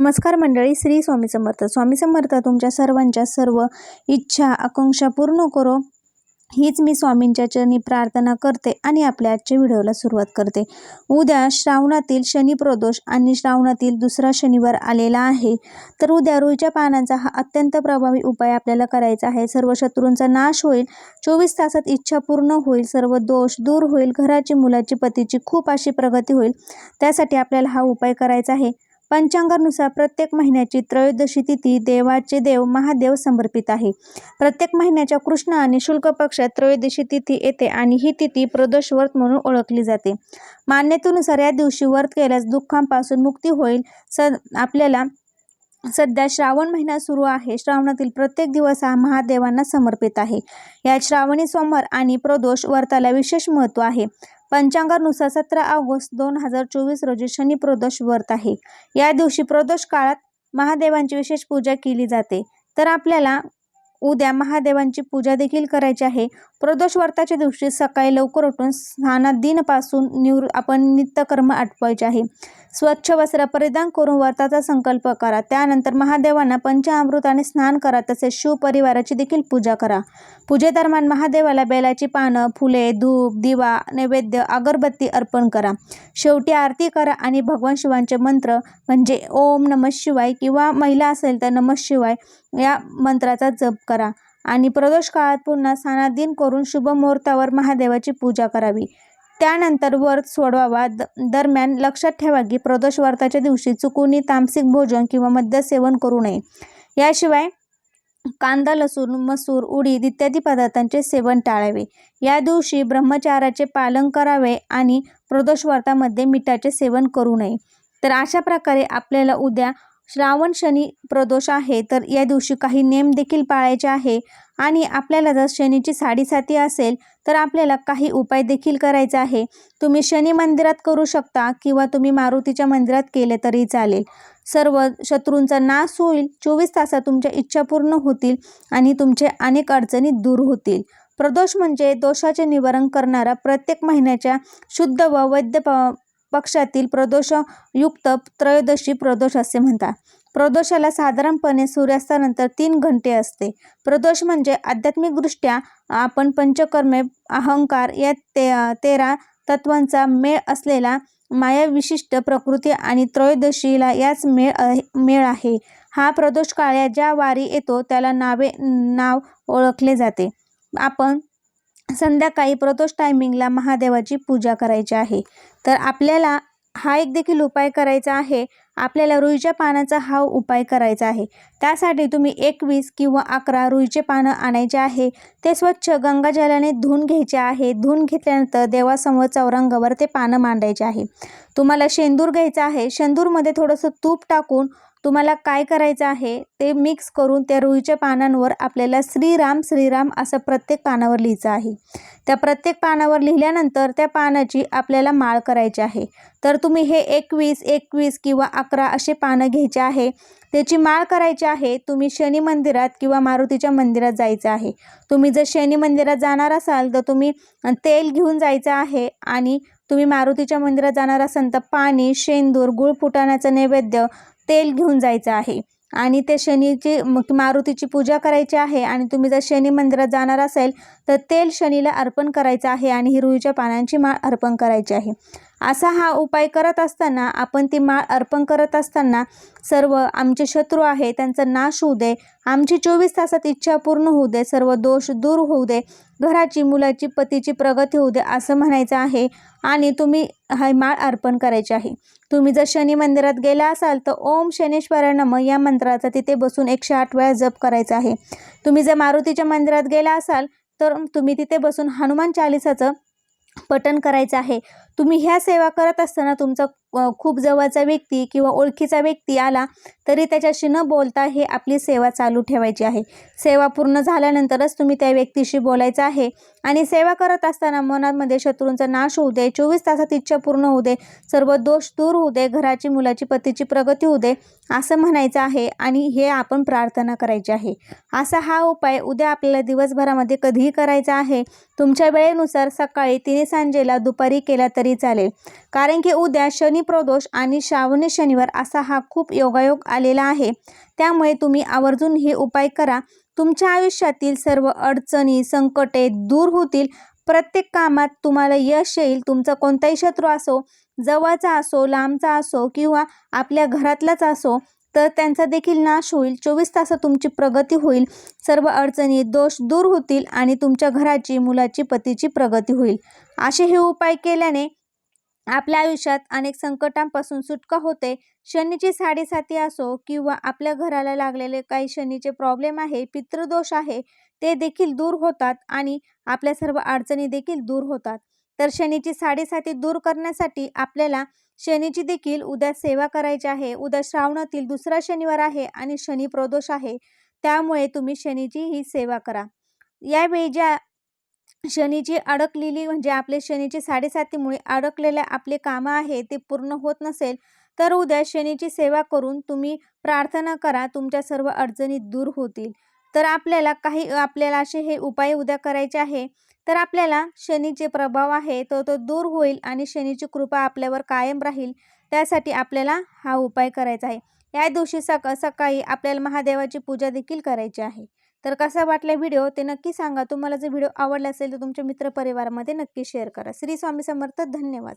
नमस्कार मंडळी श्री स्वामी समर्थ. स्वामी समर्थ तुमच्या सर्वांच्या सर्व इच्छा आकांक्षा पूर्ण करो. हीच मी स्वामींच्या चरणी प्रार्थना करते आणि आपल्या आजच्या व्हिडिओला सुरुवात करते. उद्या श्रावणातील शनी प्रदोष आणि श्रावणातील दुसरा शनिवार आलेला आहे. तर उद्या रुईच्या पानांचा हा अत्यंत प्रभावी उपाय आपल्याला करायचा आहे. सर्व शत्रूंचा नाश होईल चोवीस तासात इच्छा पूर्ण होईल सर्व दोष दूर होईल घराची मुलाची पतीची खूप अशी प्रगती होईल. त्यासाठी आपल्याला हा उपाय करायचा आहे. पंचांगानुसार प्रत्येक महिन्याची त्रयोदशी तिथी देवाचे देव महादेव समर्पित आहे. प्रत्येक महिन्याच्या कृष्ण आणि शुल्क पक्षात त्रयोदशी तिथी येते आणि ही तिथी प्रदोष व्रत म्हणून ओळखली जाते. मान्यतेनुसार या दिवशी व्रत केल्यास दुःखांपासून मुक्ती होईल. स आपल्याला सध्या श्रावण महिना सुरू आहे. श्रावणातील प्रत्येक दिवस हा महादेवांना समर्पित आहे. या श्रावणी सोमवार आणि प्रदोष व्रताला विशेष महत्त्व आहे. पंचांगानुसार सतरा ऑगस्ट दोन हजार चोवीस रोजी शनी प्रदोष व्रत आहे. या दिवशी प्रदोष काळात महादेवांची विशेष पूजा केली जाते. तर आपल्याला उद्या महादेवांची पूजा देखील करायची आहे. प्रदोष व्रताच्या दिवशी सकाळी लवकर उठून स्नानादीनपासून निवृ आपण नित्यकर्म आठवायचे आहे. स्वच्छ वस्त्र परिधान करून व्रताचा संकल्प करा. त्यानंतर महादेवांना पंचामृताने स्नान करा. तसेच शिवपरिवाराची देखील पूजा करा. पूजेदरम्यान महादेवाला बेलाची पानं फुले धूप दिवा नैवेद्य अगरबत्ती अर्पण करा. शेवटी आरती करा आणि भगवान शिवांचे मंत्र म्हणजे ओम नमः शिवाय किंवा महिला असेल तर नमः शिवाय या मंत्राचा जप करा. आणि प्रदोष काळात पुन्हा स्नानाधीन करून शुभ मुहूर्तावर महादेवाची पूजा करावी. त्यानंतर व्रत सोडवावा. द दरम्यान लक्षात ठेवा की प्रदोष व्रताच्या दिवशी चुकूनही तामसिक भोजन किंवा मद्य सेवन करू नये. याशिवाय कांदा लसूण मसूर उडीद इत्यादी पदार्थांचे सेवन टाळावे. या दिवशी ब्रह्मचाराचे पालन करावे आणि प्रदोष व्रतामध्ये मिठाचे सेवन करू नये. तर अशा प्रकारे आपल्याला उद्या श्रावण शनी प्रदोष आहे तर या दिवशी काही नेम देखील पाळायचे आहे. आणि आपल्याला जर शनीची साडेसाती असेल तर आपल्याला काही उपाय देखील करायचा आहे. तुम्ही शनी मंदिरात करू शकता किंवा तुम्ही मारुतीच्या मंदिरात केले तरी चालेल. सर्व शत्रूंचा नाश होईल चोवीस तासात तुमच्या इच्छा पूर्ण होतील आणि तुमचे अनेक अडचणी दूर होतील. प्रदोष म्हणजे दोषाचे निवारण करणारा प्रत्येक महिन्याच्या शुद्ध व वैद्य प पक्षातील प्रदोषयुक्त त्रयोदशी प्रदोष असे म्हणतात. प्रदोषाला साधारणपणे सूर्यास्तानंतर तीन घंटे असते. प्रदोष म्हणजे आध्यात्मिकदृष्ट्या आपण पंचकर्मे अहंकार या ते तेरा तत्वांचा मेळ असलेला मायाविशिष्ट प्रकृती आणि त्रयोदशीला याच मेळ मेळ आहे. हा प्रदोष काळ्या ज्या वारी येतो त्याला नावे नाव ओळखले जाते. आपण संध्याकाळी प्रदोष टायमिंगला महादेवाची पूजा करायची आहे. तर आपल्याला हा एक देखील उपाय करायचा आहे. आपल्याला रुईच्या पानाचा हा उपाय करायचा आहे. त्यासाठी तुम्ही एकवीस किंवा अकरा रुईचे पानं आणायचे आहे. ते स्वच्छ गंगाजलाने धुवून घ्यायचे आहे. धुवून घेतल्यानंतर देवासमोर चौरंगावर ते पानं मांडायचे आहे. तुम्हाला शेंदूर घ्यायचा आहे. शेंदूरमध्ये थोडंसं तूप टाकून तुम्हाला काय करायचं आहे ते मिक्स करून त्या रुईच्या पानांवर आपल्याला श्रीराम श्रीराम असं प्रत्येक पानावर लिहायचं आहे. त्या प्रत्येक पानावर लिहिल्यानंतर त्या पानाची आपल्याला माळ करायची आहे. तर तुम्ही हे एकवीस एकवीस किंवा अकरा असे पानं घ्यायचे आहे. त्याची माळ करायची आहे तुम्ही शनी मंदिरात किंवा मारुतीच्या मंदिरात जायचं आहे. तुम्ही जर शनी मंदिरात जाणार असाल तर तुम्ही तेल घेऊन जायचं आहे आणि तुम्ही मारुतीच्या मंदिरात जाणार असाल तर पाणी शेंदूर गुळ फुटाण्याचं नैवेद्य तेल घेऊन जायचं आहे. आणि ते शनीची मारुतीची पूजा करायची आहे आणि तुम्ही जर शनी मंदिरात जाणार असेल तर तेल शनीला अर्पण करायचं आहे आणि हिरवीच्या पानांची माळ अर्पण करायची आहे. असा हा उपाय करत असताना आपण ती माळ अर्पण करत असताना सर्व आमचे शत्रू आहे त्यांचा नाश होऊ दे आमची चोवीस तासात इच्छा पूर्ण होऊ दे सर्व दोष दूर होऊ दे घराची मुलाची पतीची प्रगती होऊ दे असं म्हणायचं आहे आणि तुम्ही हा माळ अर्पण करायची आहे. तुम्ही जर शनी मंदिरात गेला असाल तर ओम शनेश्वरा नम या मंत्राचा तिथे बसून एकशे आठ वेळा जप करायचा आहे. तुम्ही जर मारुतीच्या मंदिरात गेला असाल तर तुम्ही तिथे बसून हनुमान चालिसाचं पठण करायचं आहे. तुम्ही ह्या सेवा करत असताना तुमचा खूप जवळचा व्यक्ती किंवा ओळखीचा व्यक्ती आला तरी त्याच्याशी न बोलता हे आपली सेवा चालू ठेवायची आहे. सेवा पूर्ण झाल्यानंतरच तुम्ही त्या व्यक्तीशी बोलायचं आहे आणि सेवा करत असताना मनामध्ये शत्रूंचा नाश होऊ दे चोवीस तासात इच्छा पूर्ण होऊ दे सर्व दोष दूर होऊ दे घराची मुलाची पतीची प्रगती होऊ दे असं म्हणायचं आहे आणि हे आपण प्रार्थना करायची आहे. असा हा उपाय उद्या आपल्याला दिवसभरामध्ये कधीही करायचा आहे. तुमच्या वेळेनुसार सकाळी तिने सांजेला दुपारी केला तरी तरी चालेल. कारण की उद्या शनी प्रदोष आणि श्रावण शनिवार असा हा खूप योगायोग आलेला आहे. त्यामुळे तुम्ही आवर्जून हे उपाय करा. तुमच्या आयुष्यातील सर्व अडचणी संकटे दूर होतील. प्रत्येक कामात तुम्हाला यश येईल. तुमचा कोणताही शत्रू असो जवळचा असो लांबचा असो किंवा आपल्या घरातलाच असो तर त्यांचा देखील नाश होईल. चोवीस तासात तुमची प्रगती होईल. सर्व अडचणी दोष दूर होतील आणि तुमच्या घराची मुलाची पतीची प्रगती होईल. असे हे उपाय केल्याने आपल्या आयुष्यात अनेक संकटांपासून सुटका होते. शनीची साडेसाती असो किंवा आपल्या घराला लागलेले काही शनीचे प्रॉब्लेम आहे पितृदोष आहे ते देखील दूर होतात आणि आपल्या सर्व अडचणी देखील दूर होतात. तर शनीची साडेसाती दूर करण्यासाठी आपल्याला शनीची देखील उद्या सेवा करायची आहे. उद्या श्रावणातील दुसरा शनिवार आहे आणि शनी प्रदोष आहे. त्यामुळे तुम्ही शनीची ही सेवा करा. यावेळी ज्या शनीची अडकलेली म्हणजे आपले शनीची साडेसातीमुळे अडकलेले आपले कामं आहे ते पूर्ण होत नसेल तर उद्या शनीची सेवा करून तुम्ही प्रार्थना करा तुमच्या सर्व अडचणी दूर होतील. तर आपल्याला काही आपल्याला असे हे उपाय उद्या करायचे आहे. तर आपल्याला शनीचे प्रभाव आहे तो तो दूर होईल आणि शनीची कृपा आपल्यावर कायम राहील त्यासाठी आपल्याला हा उपाय करायचा आहे. या दिवशी सक सकाळी आपल्याला महादेवाची पूजा देखील करायची आहे. तर कसा वाटला व्हिडिओ ते नक्की सांगा. तुम्हाला जर व्हिडिओ आवडला असेल तर तुमच्या मित्रपरिवारामध्ये नक्की शेअर करा. श्री स्वामी समर्थ धन्यवाद.